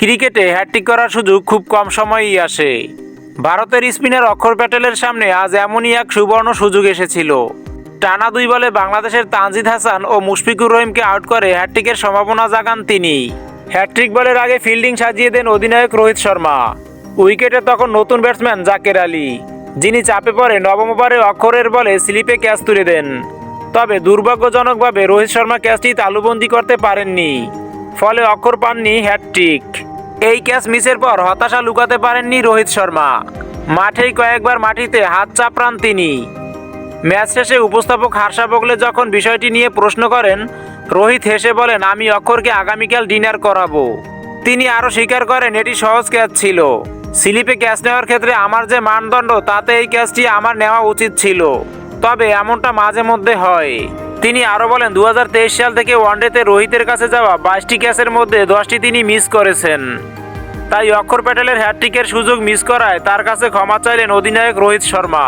ক্রিকেটে হ্যাট্রিক করার সুযোগ খুব কম সময়েই আসে। ভারতের স্পিনার অক্ষর প্যাটেলের সামনে আজ এমনই এক সুবর্ণ সুযোগ এসেছিল। টানা দুই বলে বাংলাদেশের তানজিদ হাসান ও মুশফিকুর রহিমকে আউট করে হ্যাট্রিকের সম্ভাবনা জাগান তিনি। হ্যাট্রিক বলের আগে ফিল্ডিং সাজিয়ে দেন অধিনায়ক রোহিত শর্মা। উইকেটে তখন নতুন ব্যাটসম্যান জাকের আলী, যিনি চাপে পড়ে নবম ওভারে অক্ষরের বলে স্লিপে ক্যাচ তুলে দেন। তবে দুর্ভাগ্যজনকভাবে রোহিত শর্মা ক্যাচটি তালুবন্দি করতে পারেননি, ফলে অক্ষর পাননি হ্যাটট্রিক এই ক্যাচ মিসের পর হতাশা লুকাতে পারেননি রোহিত শর্মা। মাঠেই কয়েকবার মাটিতে হাত চাপড়ান তিনি। ম্যাচ শেষে উপস্থাপক হার্ষা বগলে যখন বিষয়টি নিয়ে প্রশ্ন করেন, রোহিত হেসে বলেন, আমি অক্ষরকে আগামীকাল ডিনার করাবো। তিনি আরও স্বীকার করেন, এটি সহজ ক্যাচ ছিল। স্লিপে ক্যাচ নেওয়ার ক্ষেত্রে আমার যে মানদণ্ড, তাতে এই ক্যাচটি আমার নেওয়া উচিত ছিল। তবে এমনটা মাঝে মধ্যে হয়। তিনি আরও বলেন দু হাজার তেইশ সাল থেকে ওয়ানডেতে রোহিতের কাছে যাওয়া বাইশটি ক্যাচের মধ্যে দশটি তিনি মিস করেছেন। তাই অক্ষর প্যাটেলের হ্যাট্রিকের সুযোগ মিস করায় তার কাছে ক্ষমা চাইলেন অধিনায়ক রোহিত শর্মা।